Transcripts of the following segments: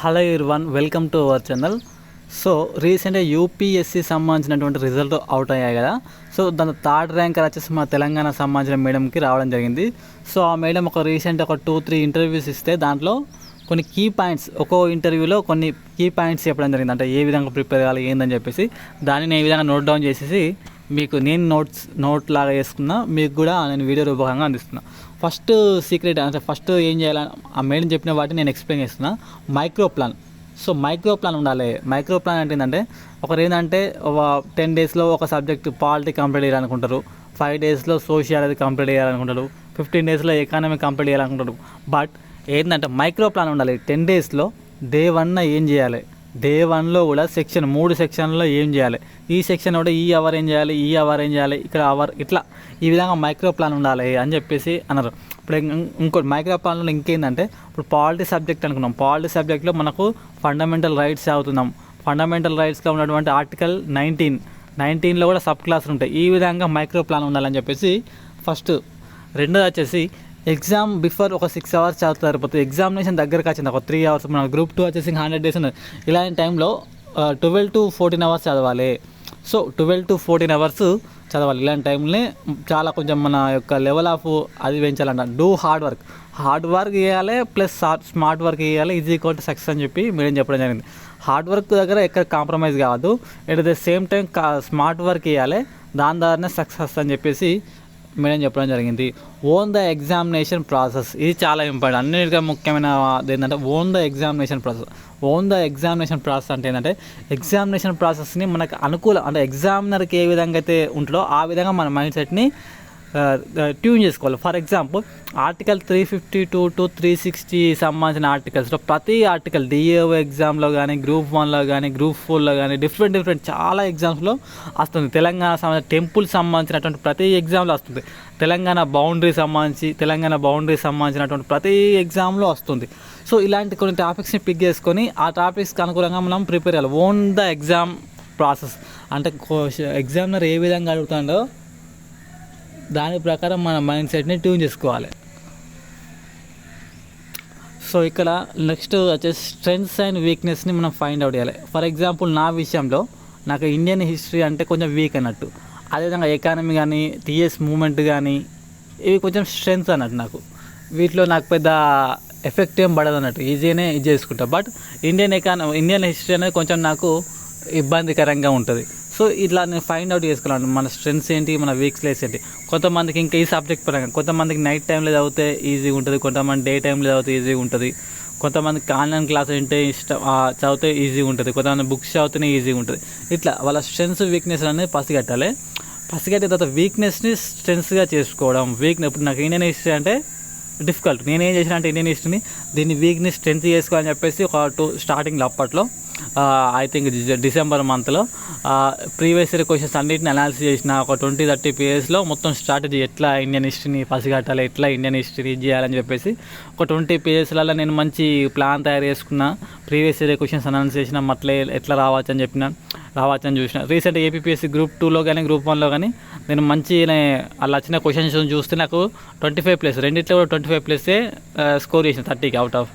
Hello one welcome to our channel. So రీసెంట్గా UPSC సంబంధించినటువంటి result out అయ్యాయి కదా. సో దాని థర్డ్ ర్యాంకర్ వచ్చేసి మా తెలంగాణ సంబంధించిన మేడంకి రావడం జరిగింది. సో ఆ మేడం ఒక రీసెంట్ ఒక టూ త్రీ ఇంటర్వ్యూస్ ఇస్తే దాంట్లో కొన్ని కీ పాయింట్స్ ఒక్కో ఇంటర్వ్యూలో కొన్ని కీ పాయింట్స్ చెప్పడం జరిగింది. అంటే ఏ విధంగా ప్రిపేర్ కావాలి ఏందని చెప్పేసి దానిని ఏ విధంగా నోట్ డౌన్ చేసేసి మీకు నేను నోట్స్ నోట్ లాగా వేసుకున్నా మీకు కూడా నేను వీడియో రూపకంగా అందిస్తున్నా. ఫస్ట్ సీక్రెట్ అంటే ఫస్ట్ ఏం చేయాలని ఆ మేడం చెప్పిన వాటిని నేను ఎక్స్ప్లెయిన్ చేస్తున్నా. Micro plan so micro plan ఉండాలి. మైక్రో ప్లాన్ అంటే ఏంటంటే ఒకరు ఏంటంటే ఒక టెన్ డేస్లో ఒక సబ్జెక్ట్ పాలిటీ కంప్లీట్ చేయాలనుకుంటారు. ఫైవ్ డేస్లో సోషియాలజీ కంప్లీట్ చేయాలనుకుంటారు. ఫిఫ్టీన్ డేస్లో ఎకానమీ కంప్లీట్ చేయాలనుకుంటారు. బట్ ఏంటంటే మైక్రో ప్లాన్ ఉండాలి. టెన్ డేస్లో డే వన్న ఏం చేయాలి? డే వన్లో కూడా సెక్షన్ మూడు సెక్షన్లో ఏం చేయాలి? ఈ సెక్షన్ కూడా ఈ అవర్ ఏం చేయాలి? ఈ అవర్ ఏం చేయాలి? ఇక్కడ అవర్ ఇట్లా ఈ విధంగా మైక్రో ప్లాన్ ఉండాలి అని చెప్పేసి అన్నారు. ఇప్పుడు ఇంకోటి మైక్రో ప్లాన్లో ఇంకేందంటే ఇప్పుడు పాలిటీ సబ్జెక్ట్ అనుకున్నాం. పాలిటీ సబ్జెక్ట్లో మనకు ఫండమెంటల్ రైట్స్ అవుతున్నాం ఫండమెంటల్ రైట్స్లో ఉన్నటువంటి ఆర్టికల్ నైన్టీన్. నైన్టీన్లో కూడా సబ్ క్లాసులు ఉంటాయి. ఈ విధంగా మైక్రో ప్లాన్ ఉండాలని చెప్పేసి ఫస్ట్ రెండోది వచ్చేసి ఎగ్జామ్ బిఫోర్ ఒక సిక్స్ అవర్స్ చదువుతారు. పోతే ఎగ్జామినేషన్ దగ్గరకు వచ్చింది. ఒక త్రీ అవర్స్ మన గ్రూప్ టూ వచ్చేసి హండ్రెడ్ డేస్ ఉన్నది ఇలాంటి టైంలో ట్వెల్వ్ టు ఫోర్టీన్ అవర్స్ చదవాలి. So twelve to fourteen hours చదవాలి. ఇలాంటి టైంలోనే చాలా కొంచెం మన యొక్క లెవెల్ ఆఫ్ అది పెంచాలంట. Do hard work hard work చేయాలి ప్లస్ స్మార్ట్ వర్క్ చేయాలి. ఈజీ ఈక్వల్ టు సక్సెస్ అని చెప్పి మీడియం చెప్పడం జరిగింది. హార్డ్ వర్క్ దగ్గర ఎక్కడ కాంప్రమైజ్ కావద్దు at the same time smart work చేయాలి. దాని ద్వారానే సక్సెస్ అని చెప్పేసి మేడం చెప్పడం జరిగింది. ఓన్ ద ఎగ్జామినేషన్ ప్రాసెస్ ఇది చాలా ఇంపార్టెంట్ అన్నిటికీ ముఖ్యమైన ఏంటంటే on the examination process on the examination process అంటే ఏంటంటే ఎగ్జామినేషన్ ప్రాసెస్ని మనకు అనుకూలం అంటే ఎగ్జామినర్కి ఏ విధంగా అయితే ఉంటుందో ఆ విధంగా మన మైండ్ సెట్ని ట్యూన్ చేసుకోవాలి. For example article three fifty two to three sixty సంబంధించిన ఆర్టికల్స్లో ప్రతి ఆర్టికల్ డిఏఓ ఎగ్జామ్లో కానీ గ్రూప్ వన్లో కానీ గ్రూప్ ఫోర్లో కానీ డిఫరెంట్ డిఫరెంట్ చాలా ఎగ్జామ్స్లో వస్తుంది. తెలంగాణ సంబంధించిన టెంపుల్ సంబంధించినటువంటి ప్రతి ఎగ్జామ్లో వస్తుంది. తెలంగాణ బౌండరీ సంబంధించి తెలంగాణ బౌండరీ సంబంధించినటువంటి ప్రతి ఎగ్జామ్లో వస్తుంది. సో ఇలాంటి కొన్ని టాపిక్స్ని పిక్ చేసుకొని ఆ టాపిక్స్కి అనుకూలంగా మనం ప్రిపేర్ అవ్వాలి ఓన్ ద ఎగ్జామ్ ప్రాసెస్ అంటే ఎగ్జామినర్ ఏ విధంగా అడుగుతాడో దాని ప్రకారం మన మైండ్ సెట్ని ట్యూన్ చేసుకోవాలి. సో ఇక్కడ నెక్స్ట్ వచ్చేసి స్ట్రెంగ్స్ అండ్ వీక్నెస్ని మనం ఫైండ్ అవుట్ చేయాలి. ఫర్ ఎగ్జాంపుల్ నా విషయంలో నాకు ఇండియన్ హిస్టరీ అంటే కొంచెం వీక్ అన్నట్టు. అదేవిధంగా ఎకానమీ కానీ టీఎస్ మూమెంట్ కానీ ఇవి కొంచెం స్ట్రెంగ్స్ అన్నట్టు నాకు. వీటిలో నాకు పెద్ద ఎఫెక్ట్ ఏం పడదు అన్నట్టు. ఈజీగానే ఇది చేసుకుంటా. But Indian economy Indian history అనేది కొంచెం నాకు ఇబ్బందికరంగా ఉంటుంది. సో ఇట్లా నేను ఫైండ్ అవుట్ చేసుకోవాలి మన స్ట్రెంగ్స్ ఏంటి మన వీక్నెస్ ఏంటి. కొంతమందికి ఇంకా ఈ సబ్జెక్ట్ పరంగా కొంతమందికి నైట్ టైంలో చదివితే ఈజీగా ఉంటుంది కొంతమంది డే టైంలో చదివితే ఈజీగా ఉంటుంది. కొంతమందికి ఆన్లైన్ క్లాస్ వింటే ఇష్టం చదివితే ఈజీగా ఉంటుంది. కొంతమంది బుక్స్ చదివితేనే ఈజీగా ఉంటుంది. ఇట్లా వాళ్ళ స్ట్రెంగ్స్ వీక్నెస్ అనేది పసిగట్టాలి పసిగట్టిన తర్వాత వీక్నెస్ని స్ట్రెంగ్స్గా చేసుకోవడం. వీక్నెస్ ఇప్పుడు నాకు ఇండియన్ హిస్టరీ అంటే డిఫికల్ట్ నేనేం చేసిన అంటే ఇండియన్ హిస్టరీని దీన్ని వీక్ని స్ట్రెంత్ చేసుకోవాలని చెప్పేసి ఒక టూ స్టార్టింగ్లో అప్పట్లో ఐ థింక్ డిసెంబర్ మంత్లో ప్రీవియస్ ఇయర్ క్వశ్చన్స్ అన్నిటిని అనాలిసిస్ చేసిన ఒక ట్వంటీ థర్టీ పేజెస్లో మొత్తం స్ట్రాటజీ ఎట్లా ఇండియన్ హిస్టరీని పసిగట్టాలి ఎట్లా ఇండియన్ హిస్టరీ చేయాలని చెప్పేసి ఒక ట్వంటీ పేజెస్లలో నేను మంచి ప్లాన్ తయారు చేసుకున్న ప్రీవియస్ ఇయర్ క్వశ్చన్స్ అనాలిసిస్ చేసిన మట్లే ఎట్లా రావచ్చు అని చెప్పిన రావచ్చు అని చూసిన. రీసెంట్ ఏపీఎస్సీ గ్రూప్ టూలో కానీ గ్రూప్ వన్లో కానీ నేను మంచి అలా వచ్చిన క్వశ్చన్స్ చూస్తే నాకు ట్వంటీ ఫైవ్ ప్లస్ రెండిట్లో కూడా ట్వంటీ ఫైవ్ ప్లస్సే స్కోర్ చేసిన థర్టీకి అవుట్ ఆఫ్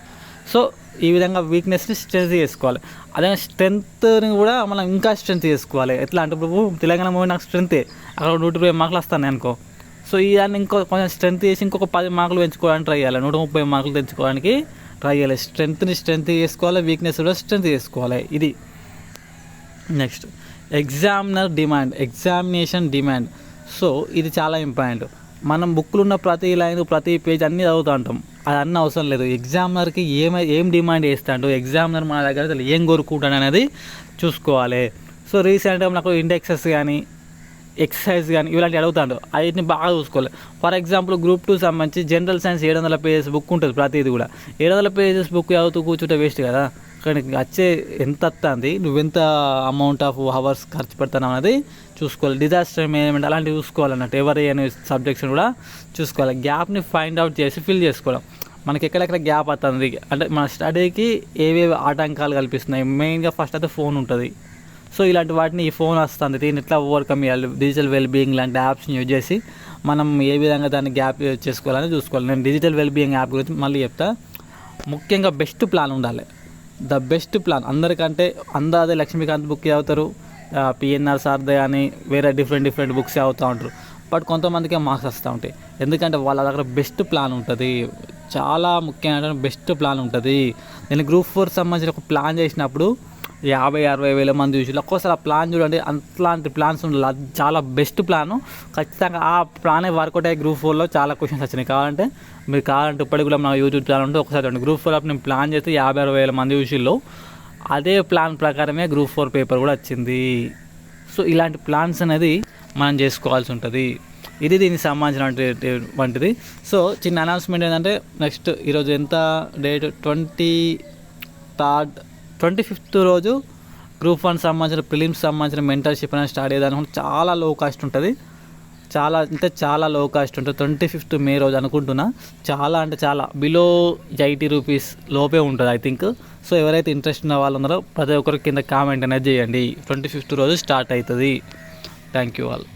సో ఈ విధంగా వీక్నెస్ని స్ట్రెంత్ చేసుకోవాలి. అదే స్ట్రెంత్ని కూడా మనం ఇంకా స్ట్రెంత్ చేసుకోవాలి. ఎట్లా అంటే ఇప్పుడు తెలంగాణ మూవీ నాకు స్ట్రెంతే అక్కడ నూట ఇరవై మార్కులు వస్తాను అనుకో. సో ఈ దాన్ని ఇంకో కొంచెం స్ట్రెంత్ చేసి ఇంకొక పది మార్కులు పెంచుకోవడానికి ట్రై చేయాలి. నూట ముప్పై మార్కులు తెచ్చుకోవడానికి ట్రై చేయాలి. స్ట్రెంత్ని స్ట్రెంత్ చేసుకోవాలి వీక్నెస్ కూడా స్ట్రెంత్ చేసుకోవాలి. ఇది. Next examiner demand examination demand so ఇది చాలా ఇంపార్టెంట్ మనం బుక్లు ఉన్న ప్రతి లైన్ ప్రతి పేజ్ అన్నీ చదువుతూ ఉంటాం. అది అన్నీ అవసరం లేదు. ఎగ్జామినర్కి ఏమై ఏం డిమాండ్ చేస్తాడు? ఎగ్జామినర్ మన దగ్గర అసలు ఏం కోరుకుంటాడు అనేది చూసుకోవాలి. సో రీసెంట్గా నాకు ఇండెక్సెస్ కానీ ఎక్సర్సైజ్ కానీ ఇలాంటివి అడుగుతాడు వీటిని బాగా చూసుకోవాలి. ఫర్ ఎగ్జాంపుల్ గ్రూప్ టూ సంబంధించి జనరల్ సైన్స్ ఏడు వందల పేజెస్ బుక్ ఉంటుంది ప్రతిది కూడా. ఏడు వందల పేజెస్ బుక్ చదువుతూ కూర్చుంటే వేస్ట్ కదా. అక్కడికి వచ్చే ఎంత వస్తుంది నువ్వెంత అమౌంట్ ఆఫ్ అవర్స్ ఖర్చు పెడతావు అనేది చూసుకోవాలి. డిజాస్టర్ మేనేజ్మెంట్ అలాంటివి చూసుకోవాలన్నట్టు ఎవరి అనే సబ్జెక్ట్స్ని కూడా చూసుకోవాలి. గ్యాప్ని ఫైండ్ అవుట్ చేసి ఫిల్ చేసుకోవడం. మనకి ఎక్కడెక్కడ గ్యాప్ వస్తుంది అంటే మన స్టడీకి ఏవేవి ఆటంకాలు కల్పిస్తున్నాయి? మెయిన్గా ఫస్ట్ అయితే ఫోన్ ఉంటుంది. సో ఇలాంటి వాటిని ఈ ఫోన్ వస్తుంది. దీన్ని ఎట్లా ఓవర్కమ్ చేయాలి? డిజిటల్ వెల్బీయింగ్ లాంటి యాప్స్ని యూజ్ చేసి మనం ఏ విధంగా దాన్ని గ్యాప్ చేసుకోవాలని చూసుకోవాలి. నేను డిజిటల్ వెల్బీయింగ్ యాప్ గురించి మళ్ళీ చెప్తా. ముఖ్యంగా బెస్ట్ ప్లాన్ ఉండాలి. The best plan. అందరికంటే అందాదే లక్ష్మీకాంత్ బుక్ చదువుతారు పిఎన్ఆర్ సార్దే కానీ వేరే డిఫరెంట్ డిఫరెంట్ బుక్స్ చదువుతూ ఉంటారు. బట్ కొంతమందికి మార్క్స్ వస్తూ ఉంటాయి. ఎందుకంటే వాళ్ళ దగ్గర బెస్ట్ ప్లాన్ ఉంటుంది. చాలా ముఖ్యమైన బెస్ట్ ప్లాన్ ఉంటుంది. నేను గ్రూప్ ఫోర్ సంబంధించిన ఒక ప్లాన్ చేసినప్పుడు యాభై అరవై వేల మంది చూసి ఒక్కోసారి ఆ ప్లాన్ చూడండి అట్లాంటి ప్లాన్స్ ఉండాలి. అది చాలా బెస్ట్ ప్లాను ఖచ్చితంగా ఆ ప్లానే వర్కౌట్ అయ్యే గ్రూప్ ఫోర్లో చాలా క్వశ్చన్స్ వచ్చినాయి. కావాలంటే మీరు కావాలంటే ఇప్పటికి కూడా నా యూట్యూబ్ ఛానల్ ఉంటే ఒకసారి చూడండి. గ్రూప్ ఫోర్ నేను ప్లాన్ చేస్తే యాభై అరవై వేల మంది చూసిల్లో అదే ప్లాన్ ప్రకారమే గ్రూప్ ఫోర్ పేపర్ కూడా వచ్చింది. సో ఇలాంటి ప్లాన్స్ అనేది మనం చేసుకోవాల్సి ఉంటుంది. ఇది దీనికి సంబంధించిన వంటిది. సో చిన్న అనౌన్స్మెంట్ ఏంటంటే నెక్స్ట్ ఈరోజు ఎంత date twenty third twenty fifth రోజు గ్రూప్ వన్ సంబంధించిన ప్రిలిమ్స్ సంబంధించిన మెంటర్షిప్ అనేది స్టార్ట్ అయ్యేదానికి చాలా లో కాస్ట్ ఉంటుంది. చాలా అంటే చాలా లో కాస్ట్ ఉంటుంది. ట్వంటీ ఫిఫ్త్ మే రోజు అనుకుంటున్నా. చాలా అంటే చాలా. బిలో ఎయిటీ రూపీస్ లోపే ఉంటుంది ఐ థింక్ సో ఎవరైతే ఇంట్రెస్ట్ ఉన్న వాళ్ళు ఉన్నారో ప్రతి ఒక్కరికి కింద కామెంట్ అనేది చేయండి. ట్వంటీ ఫిఫ్త్ రోజు స్టార్ట్ అవుతుంది. Thank you all